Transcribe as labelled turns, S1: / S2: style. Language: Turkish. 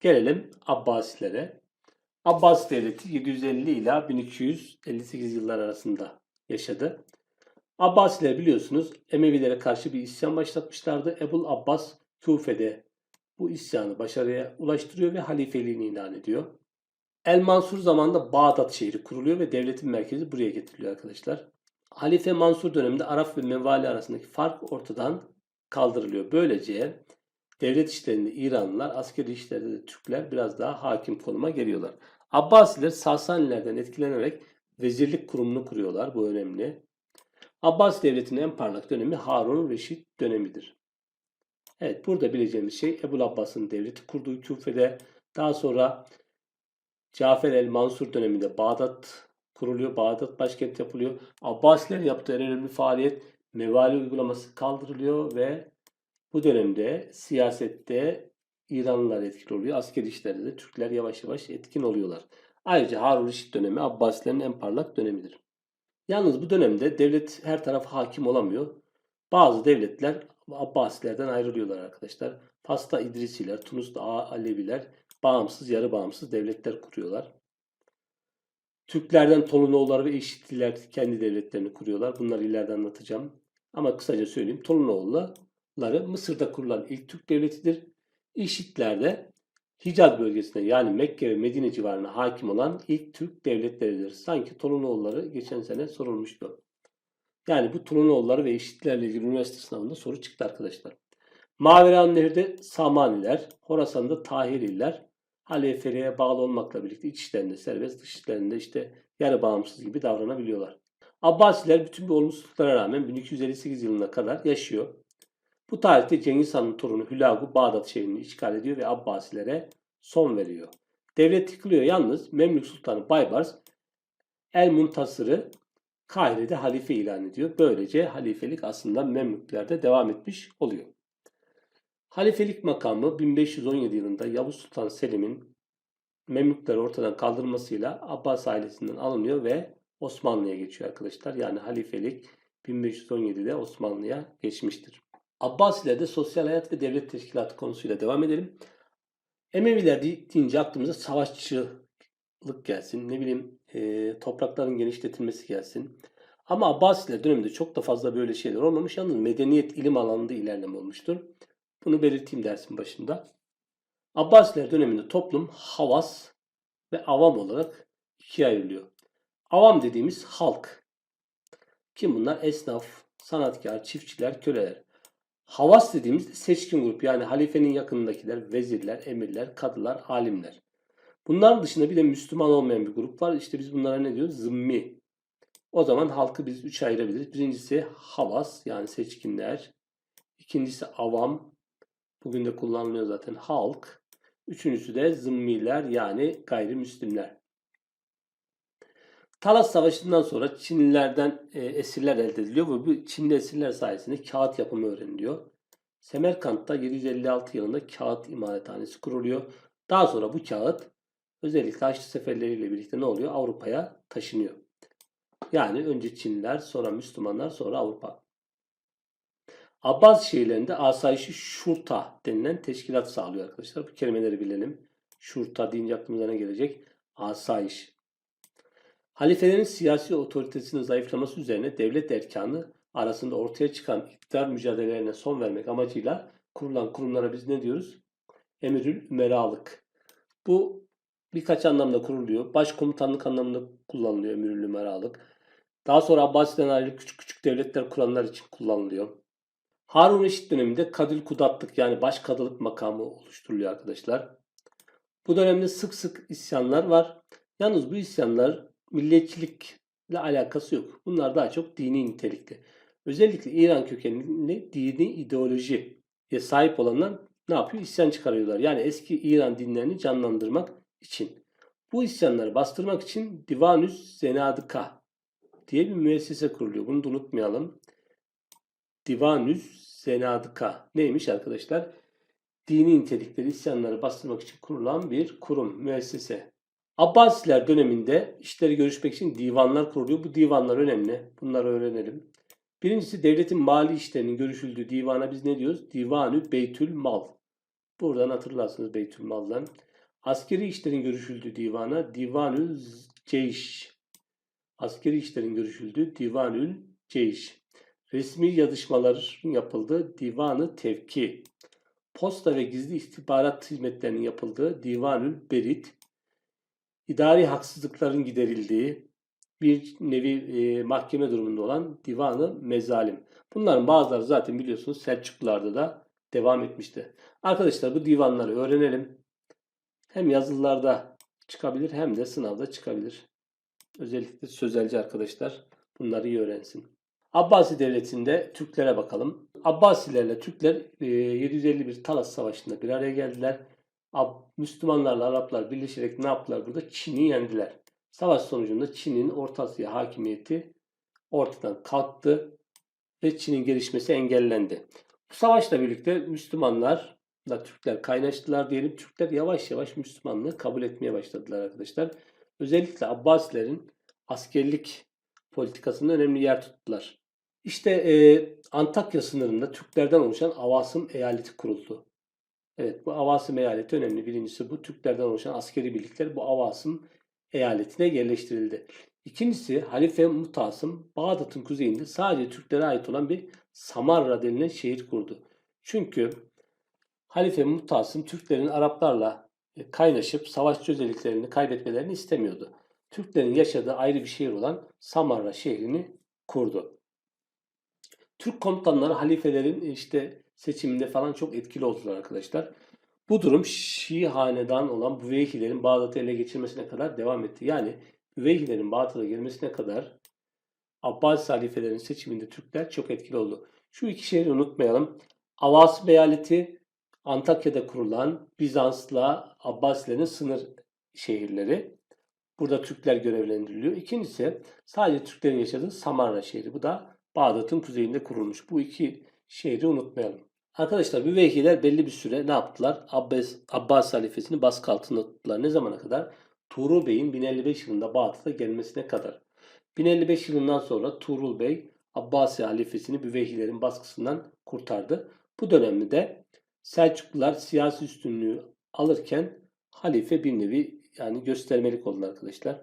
S1: Gelelim Abbasilere. Abbas Devleti 750 ila 1258 yıllar arasında yaşadı. Abbasiler biliyorsunuz Emevilere karşı bir isyan başlatmışlardı. Ebul Abbas Küfe'de bu isyanı başarıya ulaştırıyor ve halifeliğini ilan ediyor. El Mansur zamanında Bağdat şehri kuruluyor ve devletin merkezi buraya getiriliyor arkadaşlar. Halife Mansur döneminde Arap ve Mevali arasındaki fark ortadan kaldırılıyor. Böylece devlet işlerinde İranlılar, askeri işlerde de Türkler biraz daha hakim konuma geliyorlar. Abbasiler Sasanilerden etkilenerek vezirlik kurumunu kuruyorlar. Bu önemli. Abbas devletinin en parlak dönemi Harun Reşit dönemidir. Evet burada bileceğimiz şey Ebu Abbas'ın devleti kurduğu Küfe'de daha sonra Cafer el Mansur döneminde Bağdat kuruluyor. Bağdat başkent yapılıyor. Abbasilerin yaptığı en önemli faaliyet mevali uygulaması kaldırılıyor ve bu dönemde siyasette İranlılar etkili oluyor. Askeri işlerde de Türkler yavaş yavaş etkin oluyorlar. Ayrıca Harun Reşit dönemi Abbasilerin en parlak dönemidir. Yalnız bu dönemde devlet her tarafa hakim olamıyor. Bazı devletler Abbasilerden ayrılıyorlar arkadaşlar. Fas'ta İdrisiler, Tunus'ta Aleviler bağımsız, yarı bağımsız devletler kuruyorlar. Türklerden Tolunoğulları ve İşitliler kendi devletlerini kuruyorlar. Bunları ileride anlatacağım. Ama kısaca söyleyeyim. Tolunoğulları Mısır'da kurulan ilk Türk devletidir. İşitler de Hicaz bölgesine yani Mekke ve Medine civarına hakim olan ilk Türk devletleridir. Sanki Tolunoğulları geçen sene sorulmuştu. Yani bu Tolunoğulları ve İşitlerle ilgili üniversite sınavında soru çıktı arkadaşlar. Maveran Nehri'de Samaniler, Horasan'da Tahiriler, halifeliğe bağlı olmakla birlikte iç işlerinde serbest, dış işlerinde işte yarı bağımsız gibi davranabiliyorlar. Abbasiler bütün bu olumsuzluklara rağmen 1258 yılına kadar yaşıyor. Bu tarihte Cengiz Han'ın torunu Hülagu Bağdat şehrini işgal ediyor ve Abbasilere son veriyor. Devlet yıkılıyor yalnız Memlük Sultanı Baybars El Muntasır'ı Kahire'de halife ilan ediyor. Böylece halifelik aslında Memlüklerde devam etmiş oluyor. Halifelik makamı 1517 yılında Yavuz Sultan Selim'in Memlükleri ortadan kaldırmasıyla Abbas ailesinden alınıyor ve Osmanlı'ya geçiyor arkadaşlar. Yani halifelik 1517'de Osmanlı'ya geçmiştir. Abbasilerde sosyal hayat ve devlet teşkilatı konusuyla devam edelim. Emeviler deyince aklımıza savaşçılık gelsin. Ne bileyim e, toprakların genişletilmesi gelsin. Ama Abbasiler döneminde çok da fazla böyle şeyler olmamış. Yalnız medeniyet ilim alanında ilerleme olmuştur. Bunu belirteyim dersin başında. Abbasiler döneminde toplum havas ve avam olarak ikiye ayrılıyor. Avam dediğimiz halk. Kim bunlar? Esnaf, sanatkar, çiftçiler, köleler. Havas dediğimiz de seçkin grup yani halifenin yakınındakiler, vezirler, emirler, kadılar, alimler. Bunların dışında bir de Müslüman olmayan bir grup var. İşte biz bunlara ne diyoruz? Zımmi. O zaman halkı biz üç ayırabiliriz. Birincisi havas yani seçkinler. İkincisi avam. Bugün de kullanılıyor zaten halk. Üçüncüsü de zımmiler yani gayrimüslimler. Talas Savaşı'ndan sonra Çinlilerden e, esirler elde ediliyor ve bu Çinli esirler sayesinde kağıt yapımı öğreniliyor. Semerkant'ta 756 yılında kağıt imalathanesi kuruluyor. Daha sonra bu kağıt özellikle Haçlı seferleriyle birlikte ne oluyor? Avrupa'ya taşınıyor. Yani önce Çinliler, sonra Müslümanlar, sonra Avrupa. Abbas şehirlerinde asayişi şurta denilen teşkilat sağlıyor arkadaşlar. Bu kelimeleri bilelim. Şurta deyince aklımıza ne gelecek? Asayiş. Halifelerin siyasi otoritesinin zayıflaması üzerine devlet erkanı arasında ortaya çıkan iktidar mücadelelerine son vermek amacıyla kurulan kurumlara biz ne diyoruz? Emirül Ümeralık. Bu birkaç anlamda kuruluyor. Başkomutanlık anlamında kullanılıyor Emirül Ümeralık. Daha sonra Abbasi'den ayrı küçük küçük devletler kuranlar için kullanılıyor. Harun Reşit döneminde Kadül Kudatlık yani başkadılık makamı oluşturuluyor arkadaşlar. Bu dönemde sık sık isyanlar var. Yalnız bu isyanlar milliyetçilikle alakası yok. Bunlar daha çok dini nitelikli. Özellikle İran kökenli dini ideolojiye sahip olanlar ne yapıyor? İsyan çıkarıyorlar. Yani eski İran dinlerini canlandırmak için. Bu isyanları bastırmak için Divanüs Zenadıka diye bir müessese kuruluyor. Bunu da unutmayalım. Divanüs Zenadıka neymiş arkadaşlar? Dini nitelikleri isyanları bastırmak için kurulan bir kurum, müessese. Abbasiler döneminde işleri görüşmek için divanlar kuruluyor. Bu divanlar önemli. Bunları öğrenelim. Birincisi devletin mali işlerinin görüşüldüğü divana biz ne diyoruz? Divanı Beytül Mal. Buradan hatırlarsınız Beytül Mal'dan. Askeri işlerin görüşüldüğü divana Divanül Ceyş. Askeri işlerin görüşüldüğü Divanül Ceyş. Resmi yazışmaların yapıldığı Divanı Tevki. Posta ve gizli istihbarat hizmetlerinin yapıldığı Divanül Berit. İdari haksızlıkların giderildiği bir nevi e, mahkeme durumunda olan Divanı Mezalim. Bunların bazıları zaten biliyorsunuz Selçuklularda da devam etmişti. Arkadaşlar bu divanları öğrenelim. Hem yazılılarda çıkabilir hem de sınavda çıkabilir. Özellikle sözelci arkadaşlar bunları iyi öğrensin. Abbasi Devleti'nde Türklere bakalım. Abbasilerle Türkler e, 751 Talas Savaşı'nda bir araya geldiler. Müslümanlarla Araplar birleşerek ne yaptılar burada? Çin'i yendiler. Savaş sonucunda Çin'in Orta Asya hakimiyeti ortadan kalktı ve Çin'in gelişmesi engellendi. Bu savaşla birlikte Müslümanlar da Türkler kaynaştılar diyelim. Türkler yavaş yavaş Müslümanlığı kabul etmeye başladılar arkadaşlar. Özellikle Abbasilerin askerlik politikasında önemli yer tuttular. İşte e, Antakya sınırında Türklerden oluşan Avasım eyaleti kuruldu. Evet bu Avasım eyaleti önemli. Birincisi bu Türklerden oluşan askeri birlikler bu Avasım eyaletine yerleştirildi. İkincisi Halife Mutasım Bağdat'ın kuzeyinde sadece Türklere ait olan bir Samarra denilen şehir kurdu. Çünkü Halife Mutasım Türklerin Araplarla e, kaynaşıp savaşçı özelliklerini kaybetmelerini istemiyordu. Türklerin yaşadığı ayrı bir şehir olan Samarra şehrini kurdu. Türk komutanları halifelerin işte seçiminde falan çok etkili oldular arkadaşlar. Bu durum Şii hanedan olan Büveyhilerin Bağdat'ı ele geçirmesine kadar devam etti. Yani Büveyhilerin Bağdat'a gelmesine kadar Abbasi halifelerin seçiminde Türkler çok etkili oldu. Şu iki şehri unutmayalım. Avasım eyaleti Antakya'da kurulan Bizans'la Abbasilerin sınır şehirleri. Burada Türkler görevlendiriliyor. İkincisi sadece Türklerin yaşadığı Samarra şehri. Bu da Bağdat'ın kuzeyinde kurulmuş. Bu iki şehri unutmayalım. Arkadaşlar Büveyhiler belli bir süre ne yaptılar? Abbas, Abbas halifesini baskı altında tuttular. Ne zamana kadar? Tuğrul Bey'in 1055 yılında Bağdat'a gelmesine kadar. 1055 yılından sonra Tuğrul Bey Abbasi halifesini Büveyhilerin baskısından kurtardı. Bu dönemde de Selçuklular siyasi üstünlüğü alırken halife bir nevi yani göstermelik oldu arkadaşlar.